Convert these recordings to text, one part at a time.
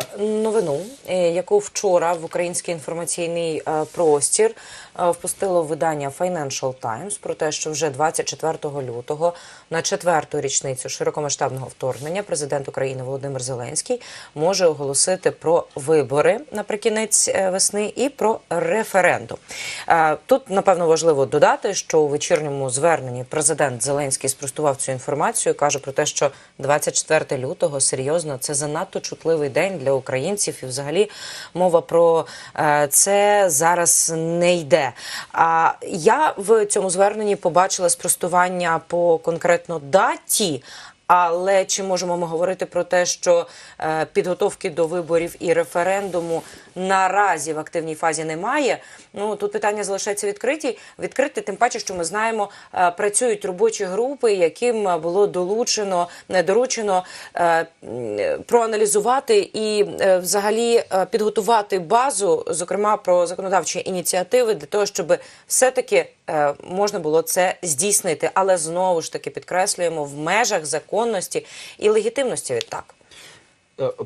uh, mm, новину, е, яку вчора в український інформаційний е, простір е, впустило видання Financial Times про те, що вже 24 лютого на четверту річницю широкомасштабного вторгнення президент України Володимир Зеленський може оголосити про вибори наприкінець весни і про референдум. Тут напевно важливо додати, що у вечірньому зверненні президент Зеленський спростував цю інформацію. каже про те, що 24 лютого серйозно це занадто чутливий день для українців, і взагалі мова про е, це зараз не йде. А я в цьому зверненні побачила спростування по конкретно даті. Але чи можемо ми говорити про те, що е, підготовки до виборів і референдуму наразі в активній фазі немає? Ну тут питання залишається відкриті. Відкрити, тим паче, що ми знаємо, е, працюють робочі групи, яким е, було долучено, не доручено е, проаналізувати і взагалі підготувати базу, зокрема про законодавчі ініціативи, для того, щоб все-таки можна було це здійснити. Але знову ж таки підкреслюємо в межах законності і легітимності відтак.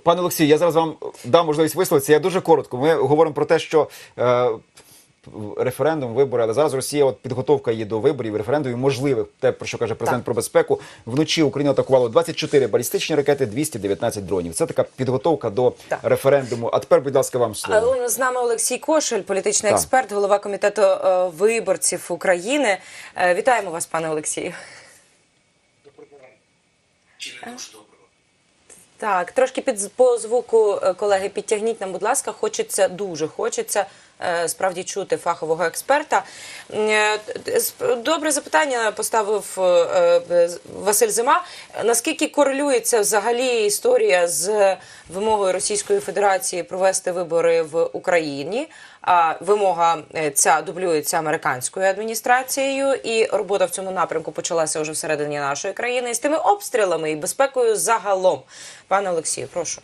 Пане Олексію, я зараз вам дам можливість висловитися. Я дуже коротко. Ми говоримо про те, що референдум, вибори, але зараз Росія от підготовка її до виборів, референдумів можливих. Те, про що каже президент Так. про безпеку. Вночі Україна атакувала 24 балістичні ракети, 219 дронів. Це така підготовка до Так. референдуму. А тепер, будь ласка, вам слово. А, З нами Олексій Кошель, політичний Так. експерт, голова комітету е, виборців України. Е, Вітаємо вас, пане Олексію. Чи не дуже доброго? Так, трошки під по звуку е, колеги підтягніть нам, будь ласка. Хочеться дуже хочеться е, справді чути фахового експерта. Е, Добре запитання поставив Василь Зима. Наскільки корелюється взагалі історія з вимогою Російської Федерації провести вибори в Україні? Вимога е, ця дублюється американською адміністрацією, і робота в цьому напрямку почалася вже всередині нашої країни з тими обстрілами і безпекою загалом. Пане Олексію, прошу.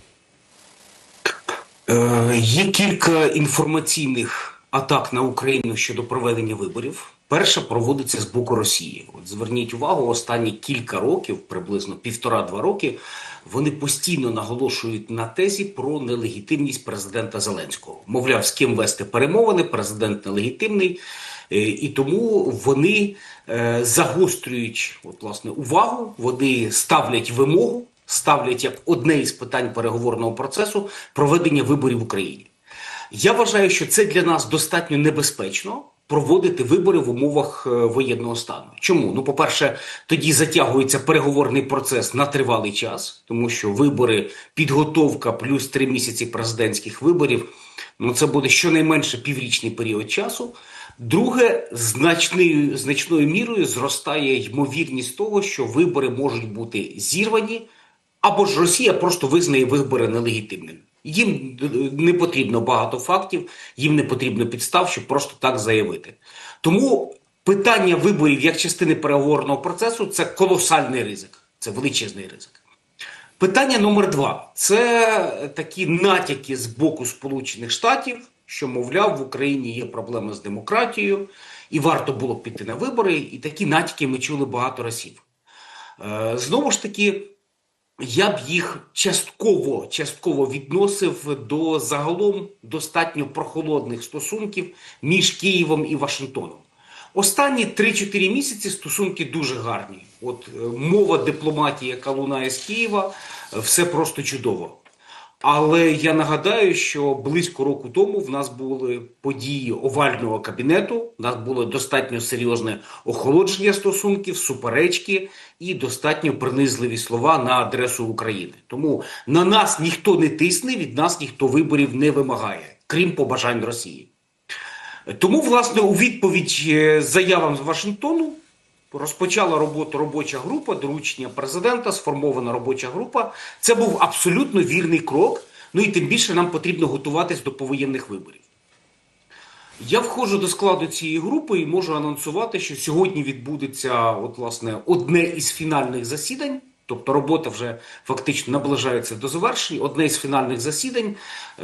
Е, Є кілька інформаційних атак на Україну щодо проведення виборів. Перша проводиться з боку Росії. От зверніть увагу, останні кілька років, приблизно півтора-два роки, вони постійно наголошують на тезі про нелегітимність президента Зеленського. Мовляв, з ким вести перемовини, президент нелегітимний. Е, І тому вони е, загострюють от, власне, увагу, вони ставлять вимогу, ставлять як одне із питань переговорного процесу проведення виборів в Україні. Я вважаю, що це для нас достатньо небезпечно проводити вибори в умовах е, воєнного стану. Чому? Ну, по-перше, тоді затягується переговорний процес на тривалий час, тому що вибори, підготовка плюс три місяці президентських виборів. Ну, це буде щонайменше піврічний період часу. Друге, значною, значною мірою зростає ймовірність того, що вибори можуть бути зірвані, або ж Росія просто визнає вибори нелегітимними. Їм не потрібно багато фактів, їм не потрібно підстав, щоб просто так заявити. Тому питання виборів як частини переговорного процесу це колосальний ризик, це величезний ризик. Питання номер два це такі натяки з боку Сполучених Штатів, що, мовляв, в Україні є проблеми з демократією, і варто було б піти на вибори. І такі натяки ми чули багато разів. Е, Знову ж таки, я б їх частково, частково відносив до загалом достатньо прохолодних стосунків між Києвом і Вашингтоном. Останні 3-4 місяці стосунки дуже гарні. От е, мова дипломатії, яка лунає з Києва, е, все просто чудово. Але я нагадаю, що близько року тому в нас були події овального кабінету. У нас було достатньо серйозне охолодження стосунків, суперечки і достатньо принизливі слова на адресу України. Тому на нас ніхто не тисне, від нас ніхто виборів не вимагає, крім побажань Росії. Тому, власне, у відповідь е, заявам з Вашингтону розпочала роботу робоча група, доручення президента, сформована робоча група. Це був абсолютно вірний крок. Ну і тим більше нам потрібно готуватись до повоєнних виборів. Я входжу до складу цієї групи і можу анонсувати, що сьогодні відбудеться от, власне, одне із фінальних засідань. Тобто робота вже фактично наближається до завершення. Одне із фінальних засідань,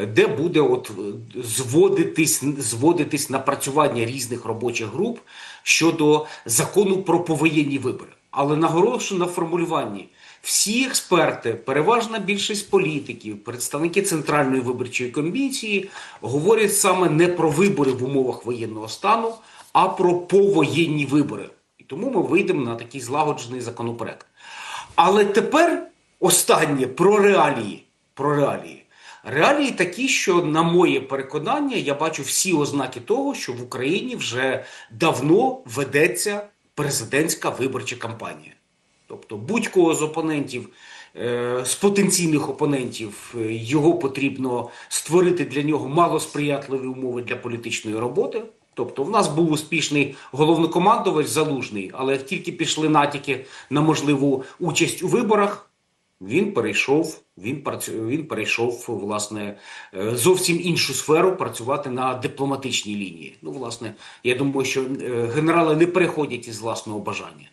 е, де буде от е, зводитись, зводитись напрацювання різних робочих груп щодо закону про повоєнні вибори. Але наголошую на формулюванні Всі експерти, переважна більшість політиків, представники Центральної виборчої комісії говорять саме не про вибори в умовах воєнного стану, а про повоєнні вибори. І тому ми вийдемо на такий злагоджений законопроект. Але тепер останнє про реалії. Про реалії. Реалії такі, що, на моє переконання, я бачу всі ознаки того, що в Україні вже давно ведеться президентська виборча кампанія. Тобто будь-кого з опонентів, е, з потенційних опонентів, е, його потрібно створити для нього малосприятливі умови для політичної роботи. Тобто, в нас був успішний головнокомандувач залужний, але як тільки пішли натяки на можливу участь у виборах, він перейшов. Він працю... він перейшов власне е, зовсім іншу сферу працювати на дипломатичній лінії. Ну, власне, я думаю, що е, генерали не переходять із власного бажання.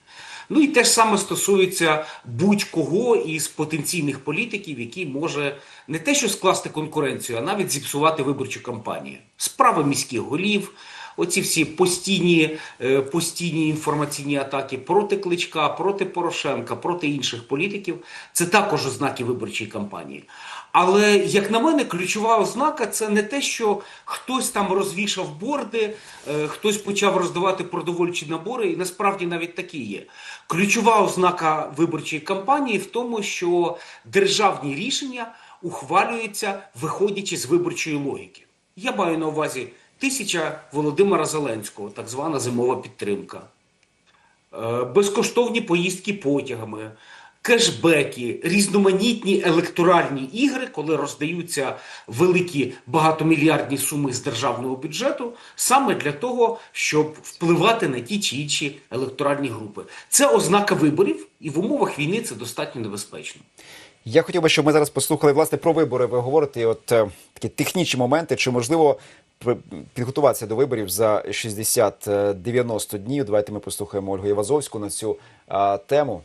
Ну і те ж саме стосується будь-кого із потенційних політиків, який може не те, що скласти конкуренцію, а навіть зіпсувати виборчу кампанію. Справи міських голів, оці всі постійні, е, постійні інформаційні атаки проти Кличка, проти Порошенка, проти інших політиків це також ознаки виборчої кампанії. Але, як на мене, ключова ознака це не те, що хтось там розвішав борди, е, хтось почав роздавати продовольчі набори, і насправді навіть такі є. Ключова ознака виборчої кампанії в тому, що державні рішення ухвалюються, виходячи з виборчої логіки. Я маю на увазі тисяча Володимира Зеленського, так звана зимова підтримка, е, безкоштовні поїздки потягами, кешбеки, різноманітні електоральні ігри, коли роздаються великі багатомільярдні суми з державного бюджету, саме для того, щоб впливати на ті чи інші електоральні групи. Це ознака виборів, і в умовах війни це достатньо небезпечно. Я хотів би, щоб ми зараз послухали власне про вибори. Ви говорите, от е, такі технічні моменти, чи можливо підготуватися до виборів за 60-90 днів. Давайте ми послухаємо Ольгу Євазовську на цю е, тему.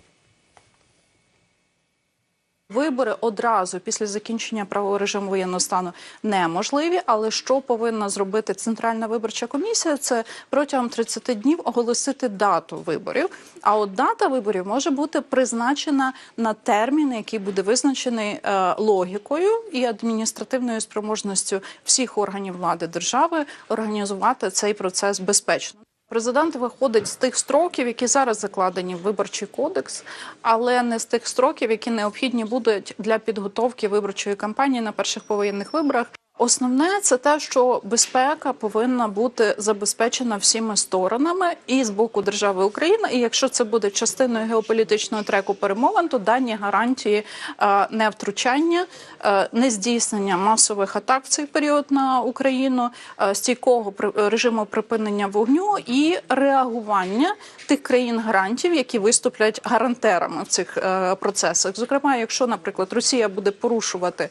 Вибори одразу після закінчення правового режиму воєнного стану неможливі. Але що повинна зробити Центральна виборча комісія? Це протягом 30 днів оголосити дату виборів. А от дата виборів може бути призначена на термін, який буде визначений е, логікою і адміністративною спроможністю всіх органів влади держави організувати цей процес безпечно. Президент виходить з тих строків, які зараз закладені в виборчий кодекс, але не з тих строків, які необхідні будуть для підготовки виборчої кампанії на перших повоєнних виборах. Основне це те, що безпека повинна бути забезпечена всіма сторонами і з боку держави Україна. І якщо це буде частиною геополітичного треку перемовин, то дані гарантії е, невтручання, е, нездійснення масових атак в цей період на Україну, е, стійкого при- режиму припинення вогню і реагування тих країн гарантів, які виступлять гарантерами в цих процесах. Зокрема, якщо, наприклад, Росія буде порушувати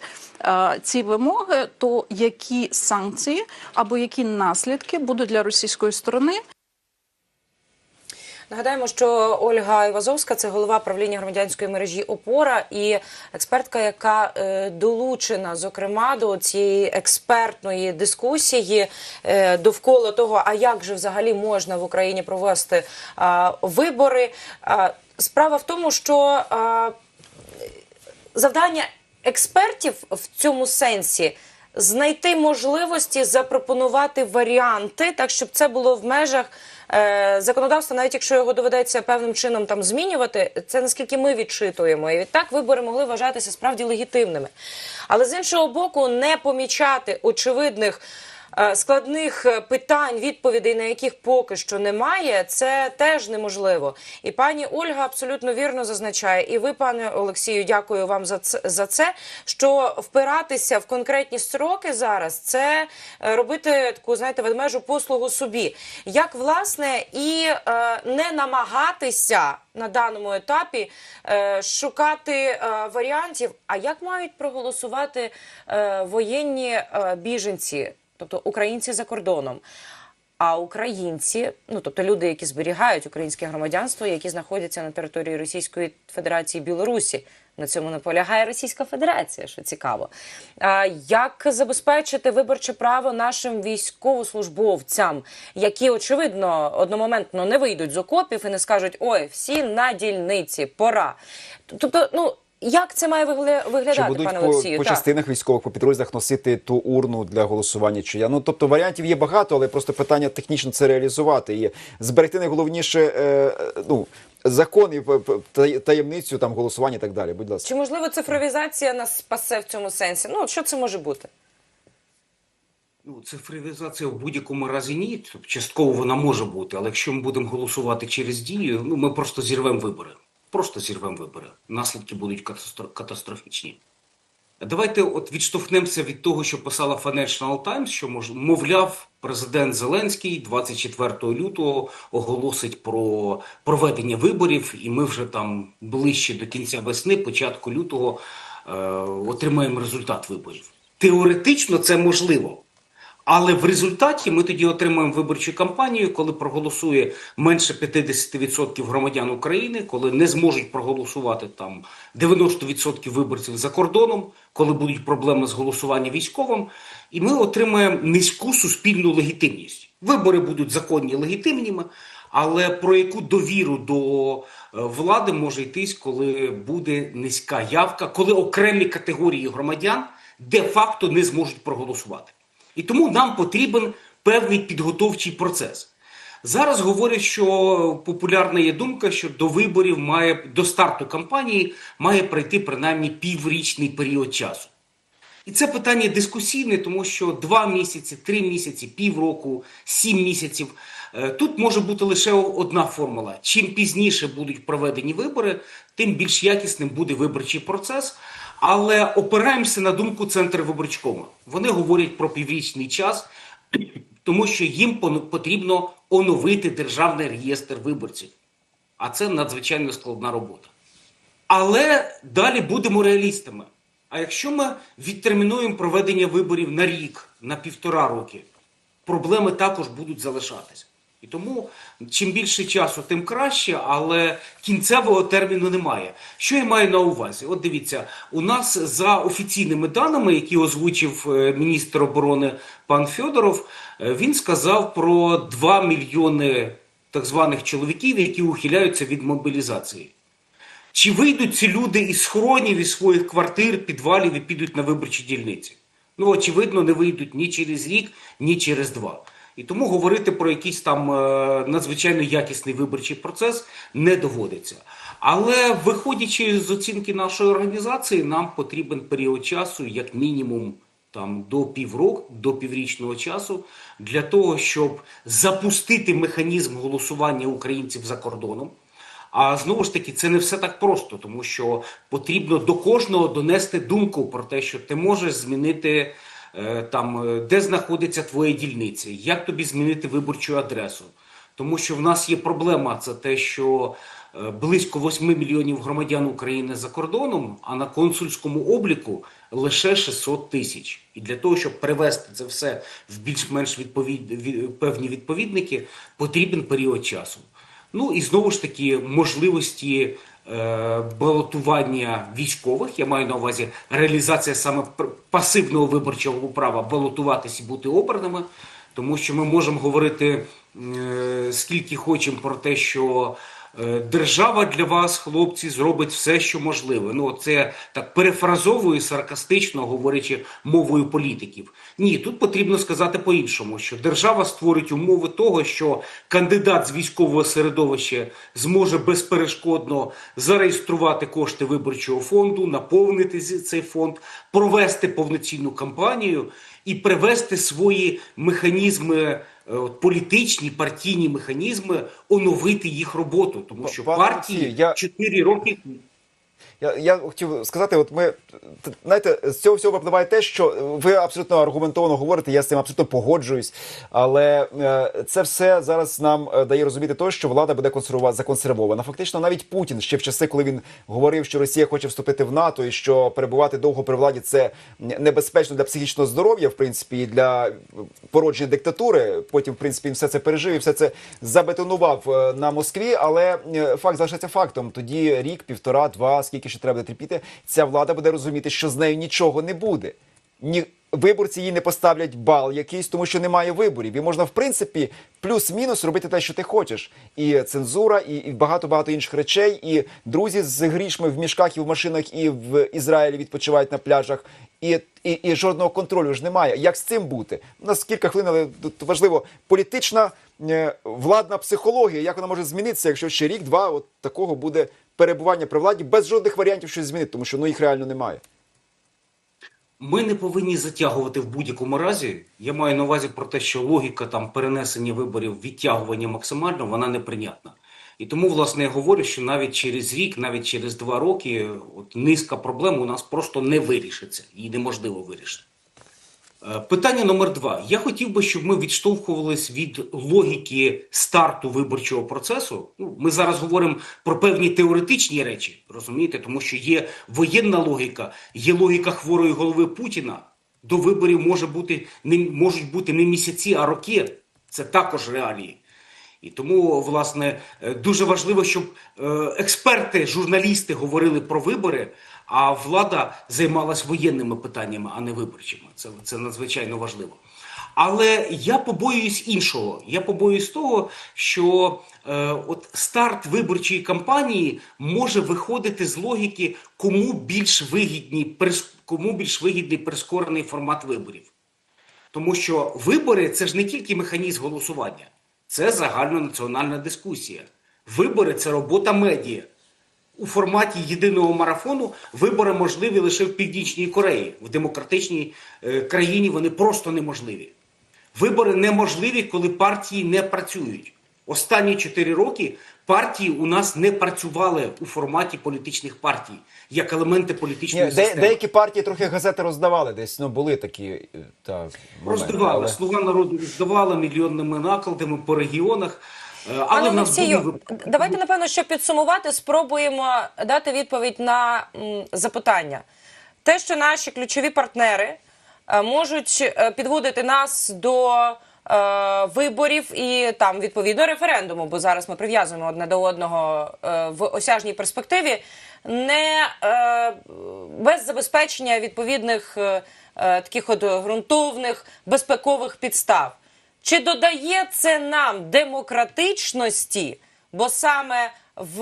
ці вимоги, то які санкції або які наслідки будуть для російської сторони? Нагадаємо, що Ольга Івазовська це голова правління громадянської мережі Опора і експертка, яка е, долучена зокрема до цієї експертної дискусії е, довкола того, а як же взагалі можна в Україні провести е, вибори. Е, справа в тому, що е, завдання експертів в цьому сенсі знайти можливості запропонувати варіанти, так щоб це було в межах е, законодавства, навіть якщо його доведеться певним чином там змінювати, це наскільки ми відчитуємо. І відтак вибори могли вважатися справді легітимними. Але з іншого боку, не помічати очевидних. Е, Складних е, питань, відповідей на яких поки що немає, це теж неможливо. І пані Ольга абсолютно вірно зазначає, і ви, пане Олексію, дякую вам за це, за це. Що впиратися в конкретні строки зараз це е, робити таку, знаєте, ведмежу послугу собі. Як власне і е, не намагатися на даному етапі е, шукати е, варіантів, а як мають проголосувати е, воєнні е, біженці, тобто українці за кордоном. А українці, ну тобто люди, які зберігають українське громадянство, які знаходяться на території Російської Федерації Білорусі, На цьому наполягає Російська Федерація, що цікаво. А як забезпечити виборче право нашим військовослужбовцям, які очевидно одномоментно не вийдуть з окопів і не скажуть: ой, всі на дільниці, пора. Тобто, ну як це має вигля- Чи виглядати, будуть пане по, Олексію? по Так. частинах військових, по підрозділах носити ту урну для голосування? Чи я? Ну тобто варіантів є багато, але просто питання технічно це реалізувати і зберегти найголовніше е, ну, закон і п- п- та- таємницю там голосування і так далі. Будь ласка. Чи можливо цифровізація нас спасе в цьому сенсі? Ну, що це може бути? Ну, цифровізація в будь-якому разі ні. Частково вона може бути, але якщо ми будемо голосувати через дію, ну ми просто зірвемо вибори. Просто зірвемо вибори. Наслідки будуть катастро- катастрофічні. Давайте от відштовхнемося від того, що писала Financial Times, що мовляв, президент Зеленський 24 лютого оголосить про проведення виборів, і ми вже там ближче до кінця весни, початку лютого, е, отримаємо результат виборів. Теоретично це можливо. Але в результаті ми тоді отримаємо виборчу кампанію, коли проголосує менше 50% громадян України, коли не зможуть проголосувати там 90% виборців за кордоном, коли будуть проблеми з голосуванням військовим, і ми отримаємо низьку суспільну легітимність. Вибори будуть законні легітимніми, але про яку довіру до е, влади може йтись, коли буде низька явка, коли окремі категорії громадян де-факто не зможуть проголосувати. І тому нам потрібен певний підготовчий процес. Зараз говорять, що популярна є думка, що до виборів має до старту кампанії має пройти принаймні піврічний період часу. І це питання дискусійне, тому що два місяці, три місяці, півроку, сім місяців. Е, Тут може бути лише одна формула: чим пізніше будуть проведені вибори, тим більш якісним буде виборчий процес. Але опираємося на думку Центру виборчкому. Вони говорять про піврічний час, тому що їм потрібно оновити державний реєстр виборців. А це надзвичайно складна робота. Але далі будемо реалістами. А якщо ми відтермінуємо проведення виборів на рік, на півтора роки, проблеми також будуть залишатися. І тому чим більше часу, тим краще, але кінцевого терміну немає. Що я маю на увазі? От дивіться, у нас за офіційними даними, які озвучив е, міністр оборони пан Федоров, е, він сказав про 2 мільйони так званих чоловіків, які ухиляються від мобілізації. Чи вийдуть ці люди із схронів, із своїх квартир, підвалів і підуть на виборчі дільниці? Ну, очевидно, не вийдуть ні через рік, ні через два. І тому говорити про якийсь там е, надзвичайно якісний виборчий процес не доводиться. Але виходячи з оцінки нашої організації, нам потрібен період часу, як мінімум, там до півроку, до піврічного часу, для того, щоб запустити механізм голосування українців за кордоном. А знову ж таки, це не все так просто, тому що потрібно до кожного донести думку про те, що ти можеш змінити там, е, де знаходиться твоя дільниця, як тобі змінити виборчу адресу. Тому що в нас є проблема, це те, що е, близько 8 мільйонів громадян України за кордоном, а на консульському обліку лише 600 тисяч. І для того, щоб привести це все в більш-менш відповід... певні відповідники, потрібен період часу. Ну і знову ж таки можливості е, балотування військових. Я маю на увазі реалізація саме пасивного виборчого права балотуватись і бути обраними, тому що ми можемо говорити е, скільки хочемо про те, що е, держава для вас, хлопці, зробить все, що можливе. Ну це так перефразовую саркастично, говорячи мовою політиків. Ні, тут потрібно сказати по-іншому, що держава створить умови того, що кандидат з військового середовища зможе безперешкодно зареєструвати кошти виборчого фонду, наповнити цей фонд, провести повноцінну кампанію і привести свої механізми. Е, от Політичні партійні механізми оновити їх роботу, тому що партії чотири 4 роки Я, я хотів сказати, от ми знаєте, з цього всього випливає те, що ви абсолютно аргументовано говорите, я з цим абсолютно погоджуюсь. Але е, це все зараз нам е, дає розуміти те, що влада буде консервова- законсервована. Фактично, навіть Путін ще в часи, коли він говорив, що Росія хоче вступити в НАТО і що перебувати довго при владі це небезпечно для психічного здоров'я, в принципі, і для породження диктатури. Потім, в принципі, він все це пережив і все це забетонував е, на Москві. Але факт залишається фактом. Тоді рік, півтора, два скільки ще треба терпіти, ця влада буде розуміти, що з нею нічого не буде. Ні, виборці їй не поставлять бал якийсь, тому що немає виборів. І можна, в принципі, плюс-мінус робити те, що ти хочеш. І цензура, і, і багато-багато інших речей. І друзі з грішми в мішках і в машинах, і в Ізраїлі відпочивають на пляжах. І, і, і жодного контролю ж немає. Як з цим бути? У нас кілька хвилин, але тут важливо політична е, владна психологія. Як вона може змінитися, якщо ще рік-два от такого буде перебування при владі без жодних варіантів щось змінити, тому що ну їх реально немає. Ми не повинні затягувати в будь-якому разі. Я маю на увазі про те, що логіка там перенесення виборів, відтягування максимально, вона неприйнятна. І тому, власне, я говорю, що навіть через рік, навіть через два роки, от низка проблем у нас просто не вирішиться, її неможливо вирішити. Е, Питання номер два. Я хотів би, щоб ми відштовхувались від логіки старту виборчого процесу. Ну, ми зараз говоримо про певні теоретичні речі, розумієте, тому що є воєнна логіка, є логіка хворої голови Путіна. До виборів може бути не можуть бути не місяці, а роки. Це також реалії. І тому, власне, е, дуже важливо, щоб е, експерти, журналісти говорили про вибори, а влада займалась воєнними питаннями, а не виборчими. Це, це надзвичайно важливо. Але я побоююсь іншого. Я побоююсь того, що е, от старт виборчої кампанії може виходити з логіки, кому більш вигідні, прис- кому більш вигідний прискорений формат виборів. Тому що вибори це ж не тільки механізм голосування, це загальнонаціональна дискусія. Вибори це робота медіа. У форматі єдиного марафону вибори можливі лише в Північній Кореї. В демократичній е, країні вони просто неможливі. Вибори неможливі, коли партії не працюють. Останні чотири роки партії у нас не працювали у форматі політичних партій як елементи політичної Ні, де, системи. деякі партії трохи газети роздавали десь. Ну були такі е, та моменти, Роздавали. але- Слуга народу роздавала мільйонними накладами по регіонах. Е, Але Пане в були давайте напевно, щоб підсумувати, спробуємо дати відповідь на м, запитання. Те, що наші ключові партнери е, можуть е, підводити нас до е, виборів і там відповідно референдуму, бо зараз ми прив'язуємо одне до одного е, в осяжній перспективі, не е, без забезпечення відповідних е, е, таких от ґрунтовних безпекових підстав. Чи додає це нам демократичності? Бо саме в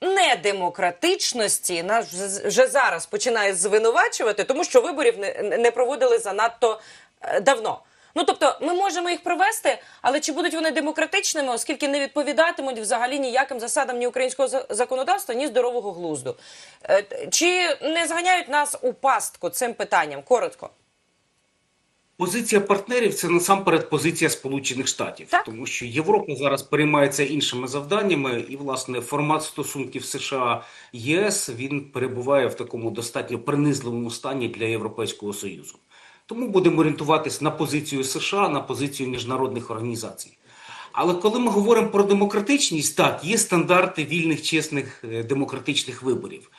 недемократичності нас вже- зараз починають звинувачувати, тому що виборів не, не проводили занадто е, давно. Ну тобто, ми можемо їх провести, але чи будуть вони демократичними, оскільки не відповідатимуть взагалі ніяким засадам ні українського законодавства, ні здорового глузду? Е, Чи не зганяють нас у пастку цим питанням? Коротко. Позиція партнерів це насамперед позиція Сполучених Штатів, Так. тому що Європа зараз переймається іншими завданнями, і власне формат стосунків США ЄС він перебуває в такому достатньо принизливому стані для Європейського союзу. Тому будемо орієнтуватись на позицію США, на позицію міжнародних організацій. Але коли ми говоримо про демократичність, так є стандарти вільних, чесних е, демократичних виборів.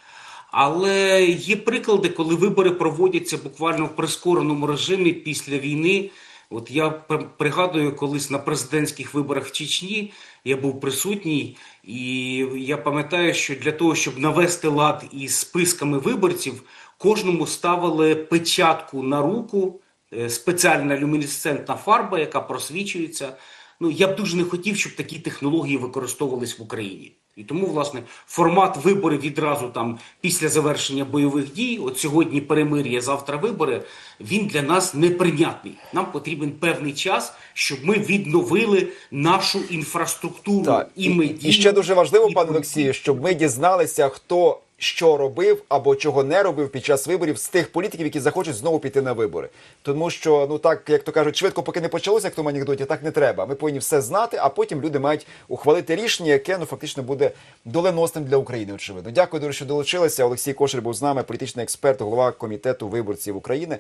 Але є приклади, коли вибори проводяться буквально в прискореному режимі після війни. От я пригадую, колись на президентських виборах в Чечні я був присутній, і я пам'ятаю, що для того, щоб навести лад із списками виборців, кожному ставили печатку на руку, е, спеціальна люмінесцентна фарба, яка просвічується. Ну я б дуже не хотів, щоб такі технології використовувались в Україні. І тому, власне, формат виборів відразу там після завершення бойових дій, от сьогодні перемир'я, завтра вибори, він для нас неприйнятний. Нам потрібен певний час, щоб ми відновили нашу інфраструктуру Так, і і, і ще дуже важливо, і пане. Олексію, щоб ми дізналися, хто що робив або чого не робив під час виборів з тих політиків, які захочуть знову піти на вибори. Тому що, ну так як то кажуть, швидко, поки не почалося, як в тому анекдоті, так не треба. Ми повинні все знати, а потім люди мають ухвалити рішення, яке ну фактично буде доленосним для України. Очевидно. Дякую, дуже, що долучилися. Олексій Кошер був з нами, політичний експерт, голова комітету виборців України.